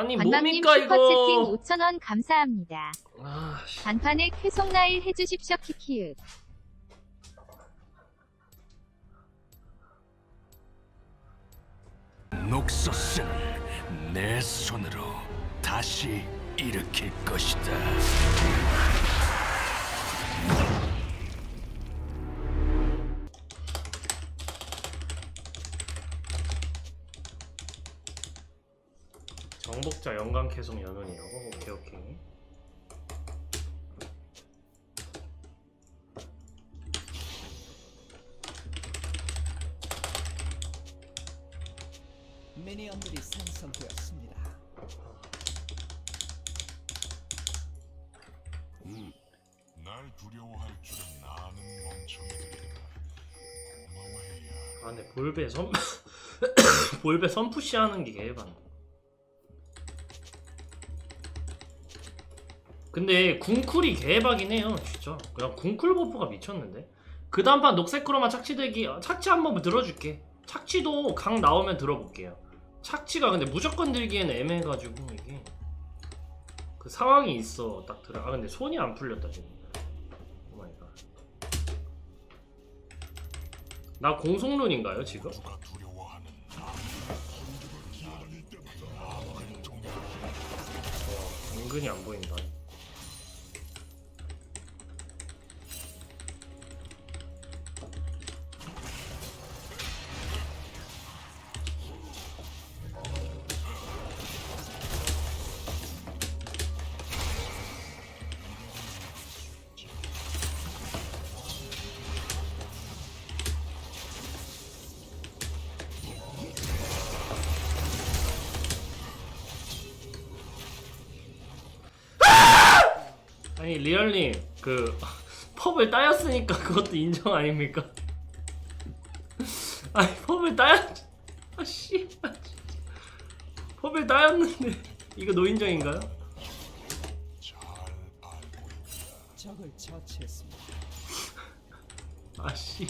아니 관망님 뭡니까 슈퍼채팅 이거 5,000원 감사합니다. 아, 씨. 단판에 쾌속 나일 해주십시오 키키읒. 녹서스는 내 손으로 다시 일으킬 것이다. 정복자 연간 계속 연운이라고 오케이 오케이 미니언들이 생성되었습니다. 날 두려워할 줄은 아는 멍청이들이다. 고마워해야 아 근데 볼베 선 볼베 선푸시 하는 게 개반 근데 궁쿨이 개박이긴 해요 진짜. 그냥 궁쿨 버프가 미쳤는데. 그 다음판 녹색 크로마 착취되기 어, 착취 한번 들어줄게. 착취도 강 나오면 들어볼게요. 착취가 근데 무조건 들기에는 애매해가지고 이게. 그 상황이 있어 딱 들어. 아 근데 손이 안 풀렸다 지금. 오마이갓. 나 공속론인가요 지금? 은근히 안 보인다. 아니 리얼님 그 펍을 따였으니까 그것도 인정 아닙니까? 아니 펍을 따였 아씨 펍을 따였는데 이거 노인정인가요? 적을 처치했습니다. 아씨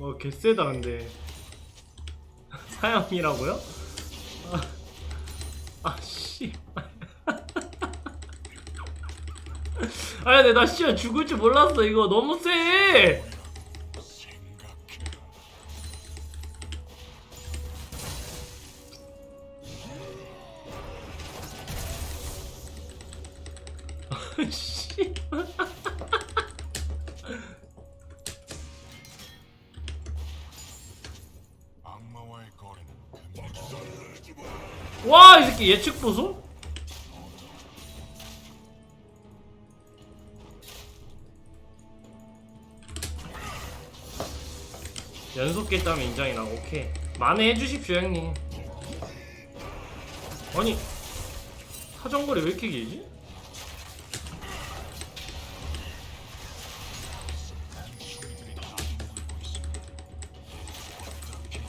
와 개쎄다 근데 사형이라고요? 아, 아 씨 아야 근데 나 씨야 죽을 줄 몰랐어 이거 너무 쎄 생각해라. 씨. 와, 이 새끼 예측 보소? 연속 개땀 인정이나 오케이. 만회해 주십시오, 형님. 아니, 사정거리 왜 이렇게 길지?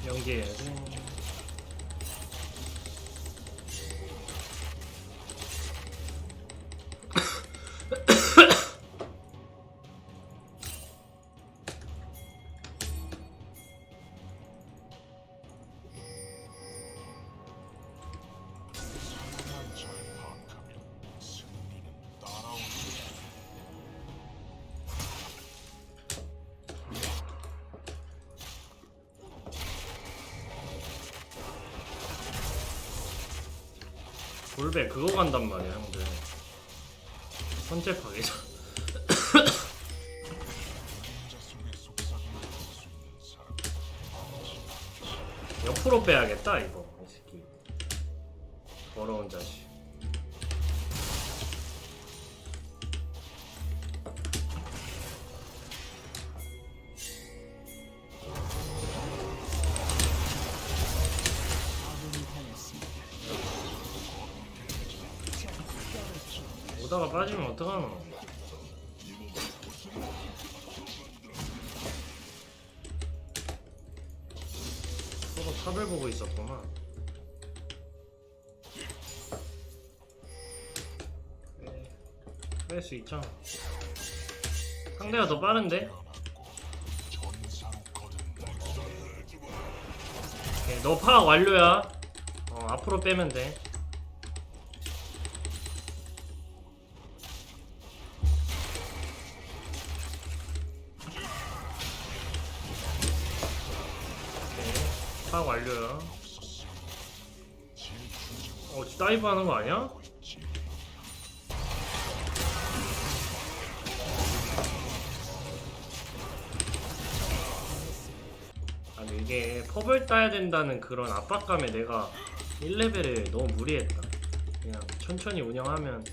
연계해야지. 볼배 그거 간단 말이야, 형들. 선제 파괴자. 옆으로 빼야겠다, 이거. 오다가 빠지면 어떡하노? 서로 탑을 보고 있었구만. 뺄 수 있잖아. 상대가 더 빠른데? 오케이, 너 파악 완료야. 어, 어, 앞으로 빼면 돼. 파악 완료야. 어, 다이브 하는 거 아니야? 아니 이게 펍을 따야 된다는 그런 압박감에 내가 1레벨을 너무 무리했다 그냥 천천히 운영하면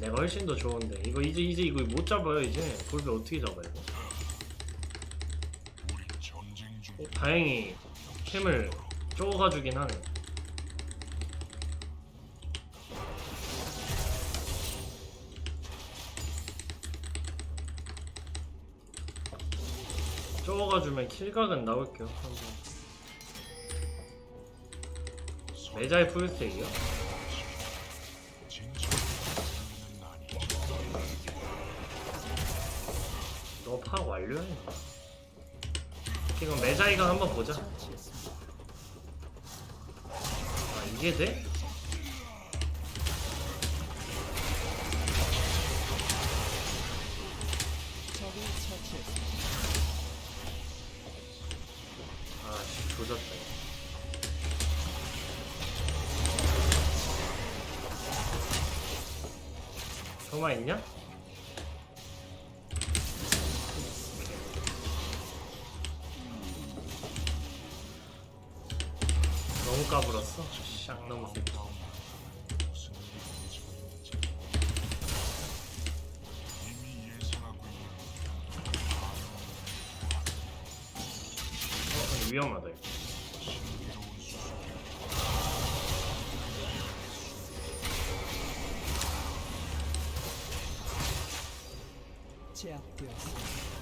내가 훨씬 더 좋은데 이거 이제 이제 이거 못 잡아요 이제 골배 어떻게 전쟁 중 어, 다행히 캠을 쪼가주긴 하네. 쪼가주면 킬각은 나올게요 한번. 매자의 풀스택이요? 너 파악 완료해 그럼 매자이가 한번 보자 이게 돼? 아씨 조졌다. 소마 있냐? 까불었어? 샹 너무 세 어, 위험하다 이거 제압되었습니다.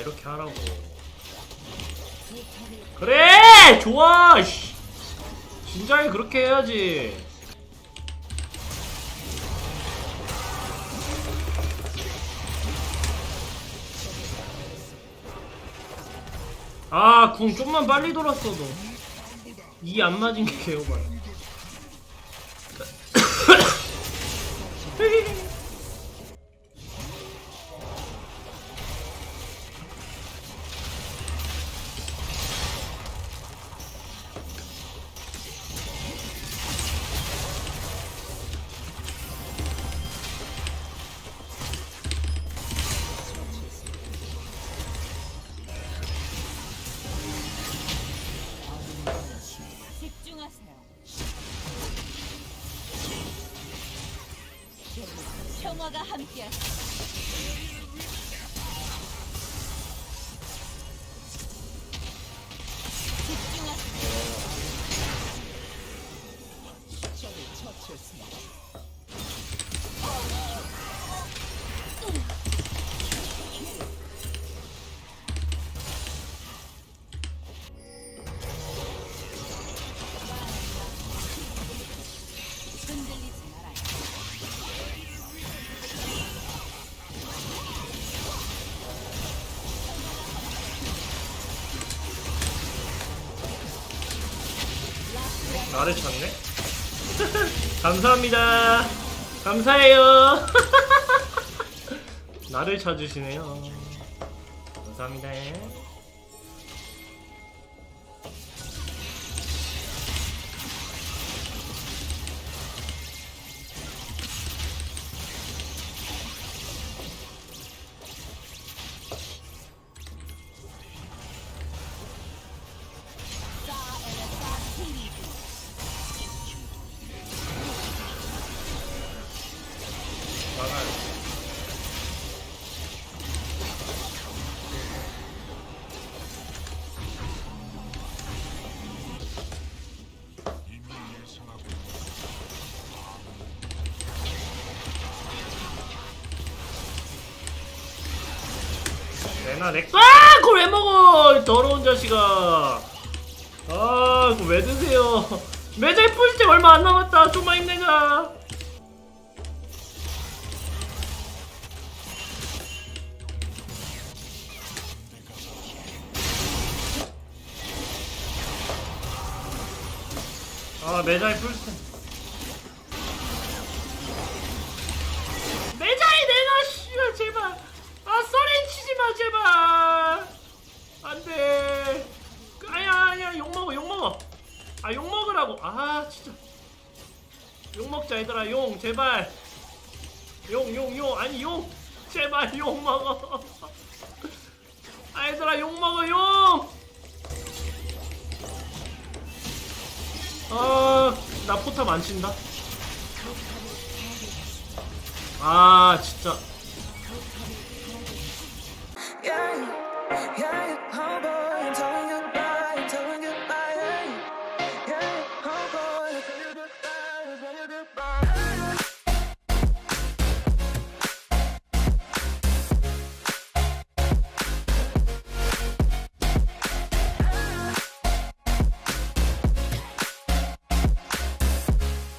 이렇게 하라고. 그래! 좋아! 씨. 진작에 그렇게 해야지. 아 궁 좀만 빨리 돌았어도 이 안 맞은 게 개오바 평화가 함께하시. 나를 찾네? 감사합니다. 감사해요. 나를 찾으시네요. 감사합니다. 레나 렉스 아 그걸 왜 먹어 더러운 자식아. 아 그거 왜 드세요? 뿌릴 때 얼마 안 남았다. 좀만 힘내자. 아 매장에 뿌릴 때 매장에 내놔 씨발 제발 아 썰렌 치지마 제발 안돼 아야 아야 욕먹어 욕먹어 아 욕먹으라고 아 진짜 욕먹자 얘들아. 용 제발. 용 용 용. 아니 용. 제발 욕먹어. 아 얘들아 용. 아, 나 포탑 안 친다. 아, 진짜.